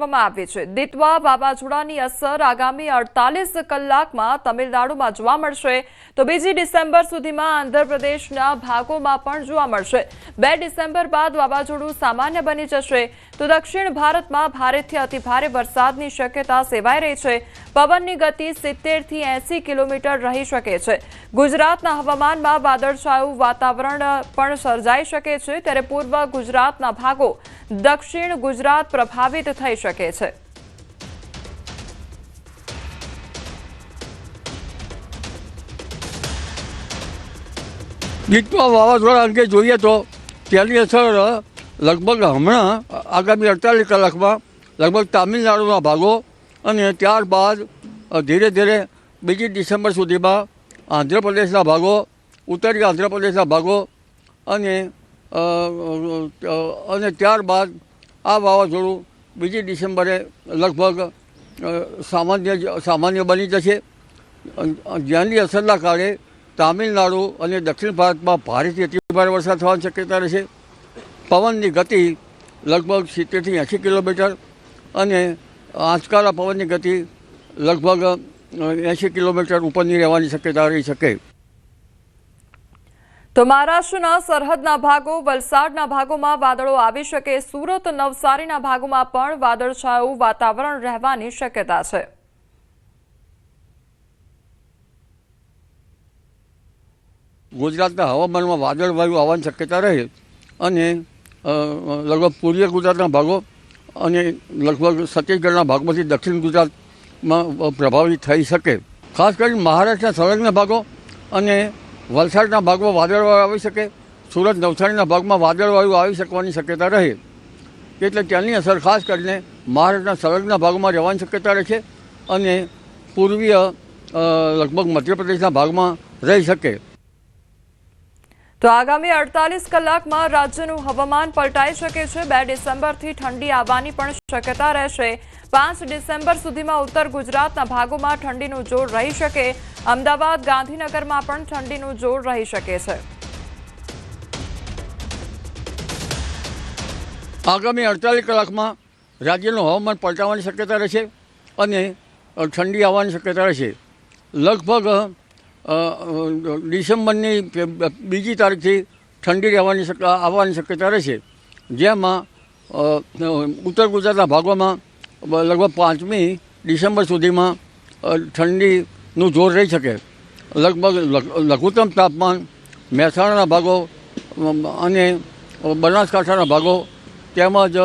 કરવામાં આવી છે. દિતવા વાવાઝોડાની અસર આગામી અડતાલીસ કલાકમાં તમિલનાડુમાં જોવા મળશે. તો બીજી ડિસેમ્બર સુધીમાં આંધ્રપ્રદેશના ભાગોમાં પણ જોવા મળશે. બે ડિસેમ્બર બાદ વાવાઝોડું સામાન્ય બની જશે. તો દક્ષિણ ભારતમાં ભારેથી અતિભારે વરસાદની શક્યતા સેવાઈ રહી છે. પવનની ગતિ સિત્તેરથી એંસી કિલોમીટર રહી શકે છે. ગુજરાતના હવામાનમાં વાદળછાયું વાતાવરણ પણ સર્જાઈ શકે છે. ત્યારે પૂર્વ ગુજરાતના ભાગો દક્ષિણ ગુજરાત પ્રભાવિત થઈ શકે છે ગીતમાં વાવાઝોડા અંગે જોઈએ તો તેની અસર લગભગ હમણાં આગામી અડતાલીસ કલાકમાં લગભગ તામિલનાડુના ભાગો અને ત્યારબાદ ધીરે ધીરે બીજી ડિસેમ્બર સુધીમાં આંધ્રપ્રદેશના ભાગો, ઉત્તરી આંધ્રપ્રદેશના ભાગો અને અને ત્યારબાદ આ વાવાઝોડું બીજી ડિસેમ્બરે લગભગ સામાન્ય સામાન્ય બની જશે. જ્યાંની અસરના કારણે તામિલનાડુ અને દક્ષિણ ભારતમાં ભારેથી અતિભારે વરસાદ થવાની શક્યતા રહેશે પવનની ગતિ લગભગ સિત્તેરથી એંશી કિલોમીટર અને આંચકારા પવનની ગતિ લગભગ એંશી કિલોમીટર ઉપરની રહેવાની શક્યતા રહી શકે. તો મહારાષ્ટ્રના સરહદના ભાગો, વલસાડના ભાગોમાં વાદળો આવી શકે. સુરત, નવસારીના ભાગોમાં પણ વાદળછાયું વાતાવરણ રહેવાની શક્યતા છે. ગુજરાતના હવામાનમાં વાદળવાયુ આવવાની શક્યતા રહે અને લગભગ પૂર્વીય ગુજરાતના ભાગો અને લગભગ છત્તીસગઢના ભાગમાંથી દક્ષિણ ગુજરાતમાં પ્રભાવિત થઈ શકે. ખાસ કરીને મહારાષ્ટ્રના સરહદના ભાગો અને વલસાડના ભાગમાં વાદળવાયુ આવી શકે, સુરત નવસારીના ભાગમાં વાદળવાયુ આવી શકવાની શક્યતા રહે. એટલે તેની અસર ખાસ કરીને મહારાષ્ટ્રના સરહદના ભાગમાં રહેવાની શક્યતા રહેશે અને પૂર્વીય લગભગ મધ્યપ્રદેશના ભાગમાં રહી શકે. તો આગામી અડતાલીસ કલાકમાં રાજ્યનું હવામાન પલટાઈ શકે છે. બે ડિસેમ્બરથી ઠંડી આવવાની પણ શક્યતા રહેશે. પાંચ ડિસેમ્બર સુધીમાં ઉત્તર ગુજરાતના ભાગોમાં ઠંડીનું જોર રહી શકે. અમદાવાદ ગાંધીનગરમાં પણ ઠંડીનું જોર રહી શકે છે. આગામી અડતાલીસ કલાકમાં રાજ્યનું હવામાન પલટાવાની શક્યતા રહેશે અને ઠંડી આવવાની શક્યતા રહેશે. લગભગ ડિસેમ્બરની બીજી તારીખથી ઠંડી રહેવાની આવવાની શક્યતા રહેશે. જેમાં ઉત્તર ગુજરાતના ભાગોમાં લગભગ પાંચમી ડિસેમ્બર સુધીમાં અ, ઠંડીનું જોર રહી શકે. લગભગ લઘ- લઘુત્તમ તાપમાન મહેસાણાના ભાગો અને બનાસકાંઠાના ભાગો, તેમજ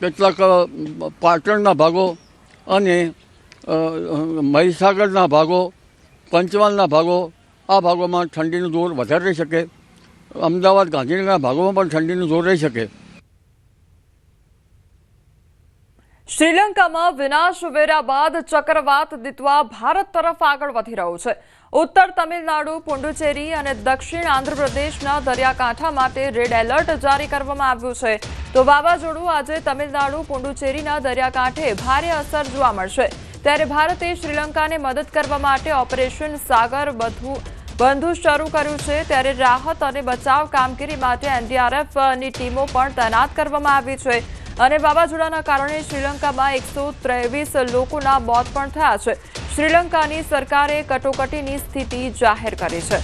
કેટલાક પાટણના ભાગો અને મહીસાગરના ભાગો, પંચમહાલના ભાગો, આ ભાગોમાં ઠંડીનું જોર વધારે રહી શકે. અમદાવાદ, ગાંધીનગરના ભાગોમાં પણ ઠંડીનું જોર રહી શકે. શ્રીલંકામાં વિનાશ વેર્યા બાદ ચક્રવાત દિતવા ભારત તરફ આગળ વધી રહ્યું છે. ઉત્તર તમિલનાડુ, પુડુચેરી અને દક્ષિણ આંધ્રપ્રદેશના દરિયાકાંઠા માટે રેડ એલર્ટ જારી કરવામાં આવ્યું છે. તો વાવાઝોડું આજે તમિલનાડુ, પુડુચેરીના દરિયાકાંઠે ભારે અસર જોવા મળશે. ત્યારે ભારતે શ્રીલંકાને મદદ કરવા માટે ઓપરેશન સાગર બધું બંધુ શરૂ કર્યું છે. ત્યારે રાહત અને બચાવ કામગીરી માટે એનડીઆરએફની ટીમો પણ તૈનાત કરવામાં આવી છે. અને વાવાઝોડાના કારણે શ્રીલંકામાં એકસો ત્રેવીસ લોકોના મોત પણ થયા છે. શ્રીલંકાની સરકારે કટોકટીની સ્થિતિ જાહેર કરી છે.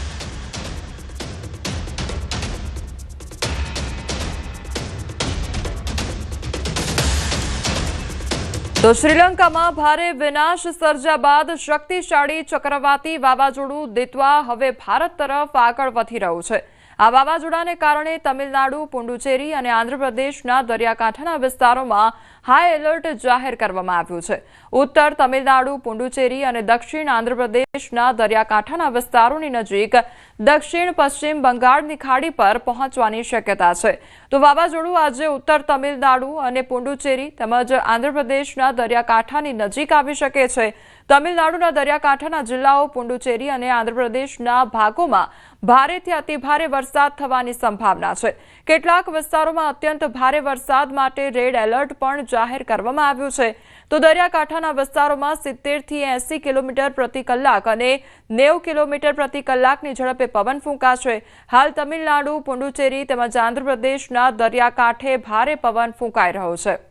તો શ્રીલંકામાં ભારે વિનાશ સર્જ્યા બાદ શક્તિશાળી ચક્રવાતી વાવાઝોડું દેતવા હવે ભારત તરફ આગળ વધી રહ્યું છે. આ વાવાઝોડાને કારણે તમિલનાડુ, પુડુચેરી અને આંધ્રપ્રદેશના દરિયાકાંઠાના વિસ્તારોમાં હાઈ એલર્ટ જાહેર કરવામાં આવ્યું છે. ઉત્તર તમિલનાડુ, પુડુચેરી અને દક્ષિણ આંધ્રપ્રદેશના દરિયાકાંઠાના વિસ્તારોની નજીક દક્ષિણ, પશ્ચિમ બંગાળની ખાડી પર પહોંચવાની શક્યતા છે. તો વાવાઝોડું આજે ઉત્તર તમિલનાડુ અને પુડુચેરી તેમજ આંધ્રપ્રદેશના દરિયાકાંઠાની નજીક આવી શકે છે. તમિલનાડુના દરિયાકાંઠાના જિલ્લાઓ પુડુચેરી અને આંધ્રપ્રદેશના ભાગોમાં ભારેથી અતિભારે વરસાદ થવાની સંભાવના છે. કેટલાક વિસ્તારોમાં અત્યંત ભારે વરસાદ માટે રેડ એલર્ટ પણ જાહેર કરવામાં આવ્યું છે. તો દરિયાકાંઠાના વિસ્તારોમાં સિત્તેરથી એંસી કિલોમીટર પ્રતિ કલાક અને નેવ કિલોમીટર પ્રતિ કલાકની ઝડપે પવન ફૂંકાશે. હાલ તમિલનાડુ પુડુચેરી તેમજ આંધ્રપ્રદેશના દરિયાકાંઠે ભારે પવન ફૂંકાઈ રહ્યો છે.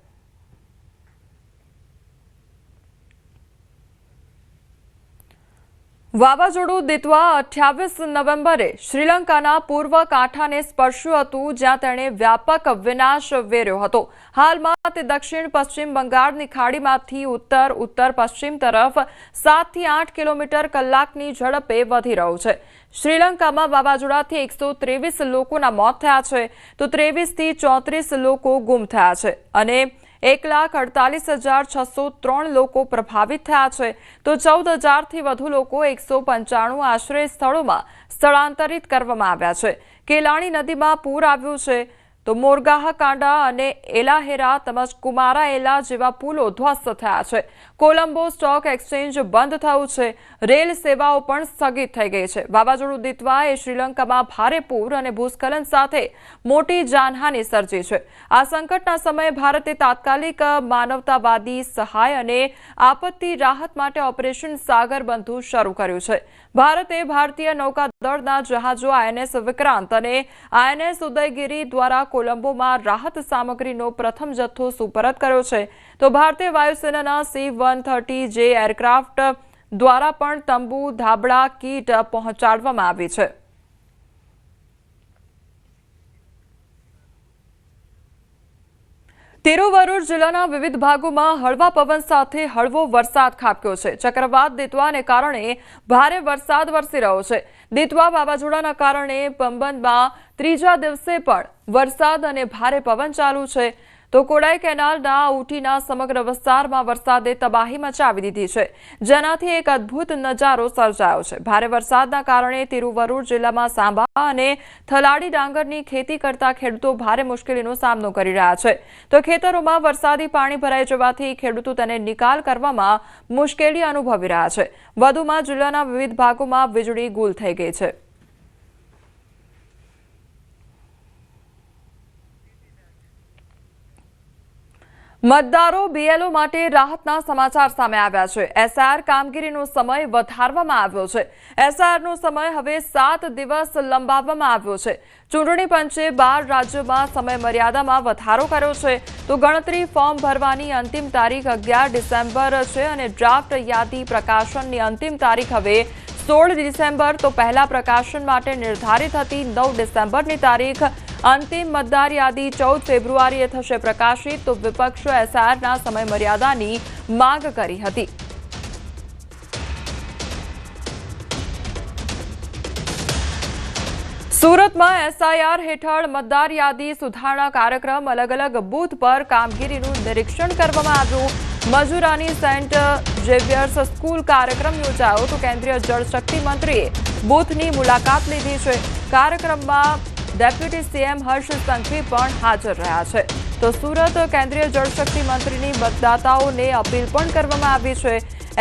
વાવાઝોડું દિત્વા અઠ્યાવીસ નવેમ્બરે શ્રીલંકાના પૂર્વ કાંઠાને સ્પર્શ્યું હતું, જ્યાં તેણે વ્યાપક વિનાશ વેર્યો હતો. હાલમાં તે દક્ષિણ પશ્ચિમ બંગાળની ખાડીમાંથી ઉત્તર ઉત્તર પશ્ચિમ તરફ સાતથી આઠ કિલોમીટર કલાકની ઝડપે વધી રહ્યું છે. શ્રીલંકામાં વાવાઝોડાથી એકસો ત્રેવીસ લોકોના મોત થયા છે. તો ત્રેવીસથી ચોત્રીસ લોકો ગુમ થયા છે. અને એક લાખ અડતાલીસ હજાર છસો ત્રણ લોકો પ્રભાવિત થયા છે. તો ચૌદ હજારથી વધુ લોકો એકસો પંચાણું આશ્રય સ્થળોમાં સ્થળાંતરિત કરવામાં આવ્યા છે. કેલાણી નદીમાં પૂર આવ્યું છે. તો મોરગાહ, કાંડા અને એલાહેરા તેમજ કુમારા એલા જેવા પુલો ધ્વસ્ત થયા છે. કોલંબો સ્ટોક એક્સચેન્જ બંધ થયું છે. રેલ સેવાઓ પણ સ્થગિત થઈ ગઈ છે. વાવાઝોડું દિત્વા એ શ્રીલંકામાં ભારે પૂર અને ભૂસ્ખલન સાથે મોટી જાનહાનિ સર્જી છે. આ સંકટના સમયે ભારતે તાત્કાલિક માનવતાવાદી સહાય અને આપત્તિ રાહત માટે ઓપરેશન સાગર બંધુ શરૂ કર્યું છે. ભારતે ભારતીય નૌકાદળના જહાજો આઈએનએસ વિક્રાંત અને આઈએનએસ ઉદયગીરી દ્વારા કોલંબોમાં રાહત સામગ્રીનો પ્રથમ જથ્થો સુપરત કર્યો છે. તો ભારતીય વાયુસેનાના સી વન થર્ટી જે એરક્રાફ્ટ દ્વારા પણ તંબુ ધાબળા કીટ પહોંચાડવામાં આવી છે. તિરુવરુર જિલ્લાના વિવિધ ભાગોમાં હળવા પવન સાથે હળવો વરસાદ ખાબક્યો છે. ચક્રવાત દિતવાને કારણે ભારે વરસાદ વરસી રહ્યો છે. દિતવા વાવાઝોડાના કારણે પંબનમાં ત્રીજા દિવસે પણ વરસાદ અને ભારે પવન ચાલુ છે. તો કોડાઈ કેનાલના ઉટીના સમગ્ર વિસ્તારમાં વરસાદે તબાહી મચાવી દીધી છે. જેનાથી એક અદ્ભુત નજારો સર્જાયો છે. ભારે વરસાદના કારણે તિરુવરૂર જિલ્લામાં સાંભા અને થલાડી ડાંગરની ખેતી કરતા ખેડૂતો ભારે મુશ્કેલીનો સામનો કરી રહ્યા છે. તો ખેતરોમાં વરસાદી પાણી ભરાઈ જવાથી ખેડૂતો તેને નિકાલ કરવામાં મુશ્કેલી અનુભવી રહ્યા છે. વધુમાં જિલ્લાના વિવિધ ભાગોમાં વીજળી ગુલ થઈ ગઈ છે. મતદારો બીએલઓ માટે રાહતના સમાચાર સામે આવ્યા છે. એસઆર કામગીરીનો સમય વધારવામાં આવ્યો છે. એસઆરનો સમય હવે સાત દિવસ લંબાવવામાં આવ્યો છે. ચૂંટણી પંચે બાર રાજ્યોમાં સમય મર્યાદામાં વધારો કર્યો છે. તો ગણતરી ફોર્મ ભરવાની અંતિમ તારીખ અગિયાર ડિસેમ્બર છે અને ડ્રાફ્ટ યાદી પ્રકાશનની અંતિમ તારીખ હવે સોળ ડિસેમ્બર. તો પહેલા પ્રકાશન માટે નિર્ધારિત હતી નવ ડિસેમ્બરની તારીખ. અંતિમ મતદાર યાદી ચૌદ ફેબ્રુઆરીએ થશે પ્રકાશિત, તો વિપક્ષો એસઆરના સમય મર્યાદાની માંગ કરી હતી. સુરતમાં એસઆઈઆર હેઠળ મતદાર યાદી સુધારણા કાર્યક્રમ અલગ અલગ બૂથ પર કામગીરીનું નિરીક્ષણ કરવામાં આવ્યું. મજૂરાની સેન્ટ ઝેવિયર્સ સ્કૂલ કાર્યક્રમ યોજાયો, તો કેન્દ્રીય જળશક્તિ મંત્રીએ બૂથની મુલાકાત લીધી છે. કાર્યક્રમમાં ડેપ્યુટી સીએમ હર્ષ સંઘવી પણ હાજર રહ્યા છે. તો સુરત કેન્દ્રીય જળશક્તિ મંત્રીની મતદાતાઓને અપીલ પણ કરવામાં આવી છે.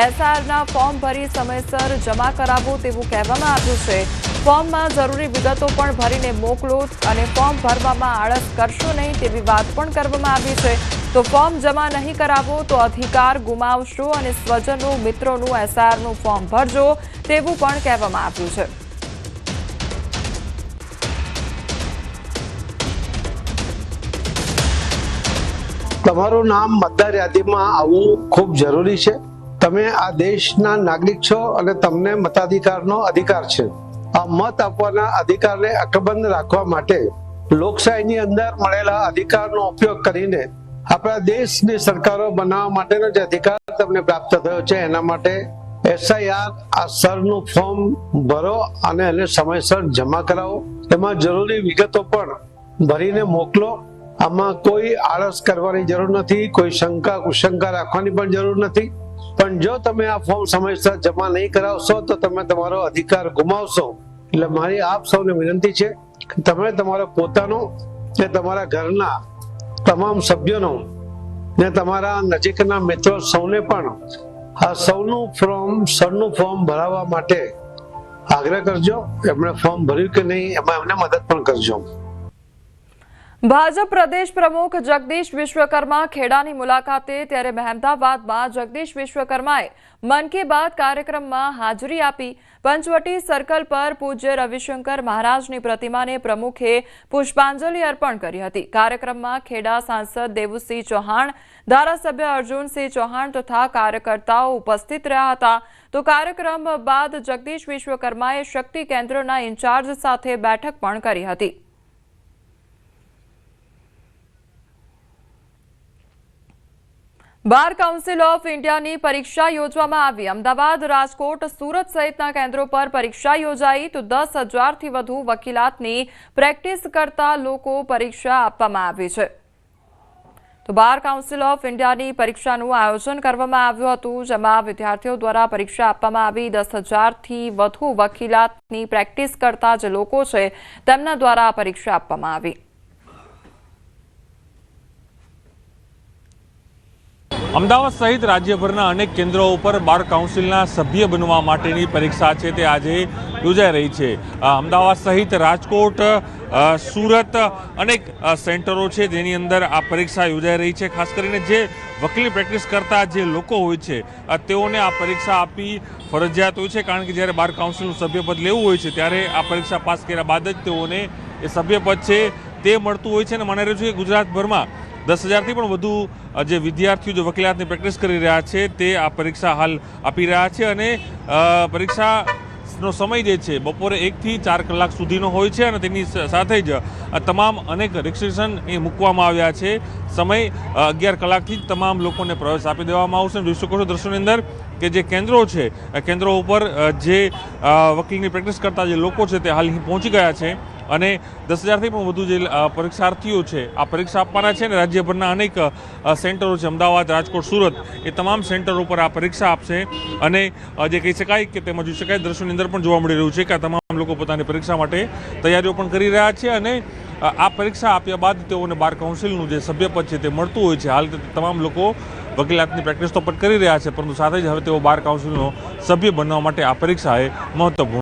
એસઆરના ફોર્મ ભરી સમયસર જમા કરાવવું તેવું કહેવામાં આવ્યું છે. ફોર્મમાં જરૂરી વિગતો પણ ભરીને મોકલો અને ફોર્મ ભરવામાં આળસ કરશો નહીં તેવી વાત પણ કરવામાં આવી છે. તો ફોર્મ જમા નહીં કરાવો તો અધિકાર ગુમાવશો અને સ્વજનો મિત્રોનું એસઆરનું ફોર્મ ભરજો તેવું પણ કહેવામાં આવ્યું છે. તમારું નામ મતદાર યાદીમાં આવવું ખૂબ જરૂરી છે. તમે આ દેશના નાગરિક છો અને તમને મતાધિકારનો અધિકાર છે. આ મત આપવાના અધિકારને અકબંધ રાખવા માટે લોકશાહીની અંદર મળેલા અધિકારનો ઉપયોગ કરીને આપણા દેશની સરકારો બનાવવા માટેનો જે અધિકાર તમને પ્રાપ્ત થયો છે, એના માટે એસઆઈઆર આ સરનું ફોર્મ ભરો અને એને સમયસર જમા કરાવો. એમાં જરૂરી વિગતો પણ ભરીને મોકલો. આમાં કોઈ આળસ કરવાની જરૂર નથી, કોઈ શંકા, કુશંકા રાખવાની પણ જરૂર નથી. પણ જો તમે આ ફોર્મ સમયસર જમા નહીં કરાવશો, તો તમે તમારો અધિકાર ગુમાવશો. એટલે મારી આપ સૌને વિનંતી છે કે તમે તમારો પોતાનો ને તમારા ઘરના તમામ સભ્યોનો ને તમારા નજીકના મિત્રો સૌને પણ આ સૌનું ફોર્મ સરનું ફોર્મ ભરાવવા માટે આગ્રહ કરજો. એમણે ફોર્મ ભર્યું કે નહીં, એમાં એમને મદદ પણ કરજો. ભાજપ પ્રદેશ પ્રમુખ જગદીશ વિશ્વકર્મા ખેડાની મુલાકાતે ત્યારે મહેમદાવાદમાં જગદીશ વિશ્વકર્માએ મન કી બાત કાર્યક્રમમાં હાજરી આપી પંચવટી સર્કલ પર પૂજ્ય રવિશંકર મહારાજની પ્રતિમાને પ્રમુખે પુષ્પાંજલિ અર્પણ કરી હતી. કાર્યક્રમમાં ખેડા સાંસદ દેવુસિંહ ચૌહાણ, ધારાસભ્ય અર્જુનસિંહ ચૌહાણ તથા કાર્યકર્તાઓ ઉપસ્થિત રહ્યા હતા. તો કાર્યક્રમ બાદ જગદીશ વિશ્વકર્માએ શક્તિ કેન્દ્રના ઇન્ચાર્જ સાથે બેઠક પણ કરી હતી. બાર કાઉન્સિલ ઓફ ઇન્ડિયાની પરીક્ષા યોજવામાં આવી. અમદાવાદ, રાજકોટ, સુરત સહિતના કેન્દ્રો પર પરીક્ષા યોજાઈ તો દસ હજારથી વધુ વકીલાતની પ્રેક્ટિસ કરતા લોકો પરીક્ષા આપવામાં આવી છે. તો બાર કાઉન્સિલ ઓફ ઇન્ડિયાની પરીક્ષાનું આયોજન કરવામાં આવ્યું હતું, જેમાં વિદ્યાર્થીઓ દ્વારા પરીક્ષા આપવામાં આવી. દસ હજારથી વધુ વકીલાતની પ્રેક્ટિસ કરતા જે લોકો છે, તેમના દ્વારા પરીક્ષા આપવામાં આવી. અમદાવાદ સહિત રાજ્યભરના અનેક કેન્દ્રો ઉપર બાર કાઉન્સિલના સભ્ય બનવા માટેની પરીક્ષા છે તે આજે યોજાઈ રહી છે. અમદાવાદ સહિત રાજકોટ સુરત અનેક સેન્ટરો છે જેની અંદર આ પરીક્ષા યોજાઈ રહી છે. ખાસ કરીને જે વકીલી પ્રેક્ટિસ કરતા જે લોકો હોય છે તેઓને આ પરીક્ષા આપી ફરજિયાત હોય છે. કારણ કે જ્યારે બાર કાઉન્સિલનું સભ્યપદ લેવું હોય છે, ત્યારે આ પરીક્ષા પાસ કર્યા બાદ જ તેઓને એ સભ્યપદ છે તે મળતું હોય છે. અને મને રહ્યું છે કે ગુજરાતભરમાં દસ હજારથી પણ વધુ જે વિદ્યાર્થીઓ, જે વકીલાતની પ્રેક્ટિસ કરી રહ્યા છે, તે આ પરીક્ષા હાલ આપી રહ્યા છે અને પરીક્ષા પરીક્ષાનો સમય જે છે, બપોરે એકથી ચાર કલાક સુધીનો હોય છે અને તેની સાથે જ તમામ અનેક રિસ્ટ્રિક્શન એ મૂકવામાં આવ્યા છે. સમય અગિયાર કલાકથી જ તમામ લોકોને પ્રવેશ આપી દેવામાં આવશે. જોઈ શકો છો દ્રશ્યોની અંદર કે જે કેન્દ્રો છે કેન્દ્રો ઉપર જે વકીલની પ્રેક્ટિસ કરતા જે લોકો છે, તે હાલ અહીં પહોંચી ગયા છે. અને દસ હજારથી પણ વધુ જે પરીક્ષાર્થીઓ છે, આ પરીક્ષા આપવાના છે અને રાજ્યભરના અનેક સેન્ટરો છે, અમદાવાદ, રાજકોટ, સુરત, એ તમામ સેન્ટરો પર આ પરીક્ષા આપશે અને જે કહી શકાય કે તેમાં જોઈ શકાય, દ્રશ્યોની અંદર પણ જોવા મળી રહ્યું છે કે આ તમામ લોકો પોતાની પરીક્ષા માટે તૈયારીઓ પણ કરી રહ્યા છે અને આ પરીક્ષા આપ્યા બાદ તેઓને બાર કાઉન્સિલનું જે સભ્યપદ છે તે મળતું હોય છે. હાલ તમામ લોકો વકીલાતની પ્રેક્ટિસ તો પણ કરી રહ્યા છે, પરંતુ સાથે જ હવે તેઓ બાર કાઉન્સિલનો સભ્ય બનવા માટે આ પરીક્ષા એ મહત્વપૂર્ણ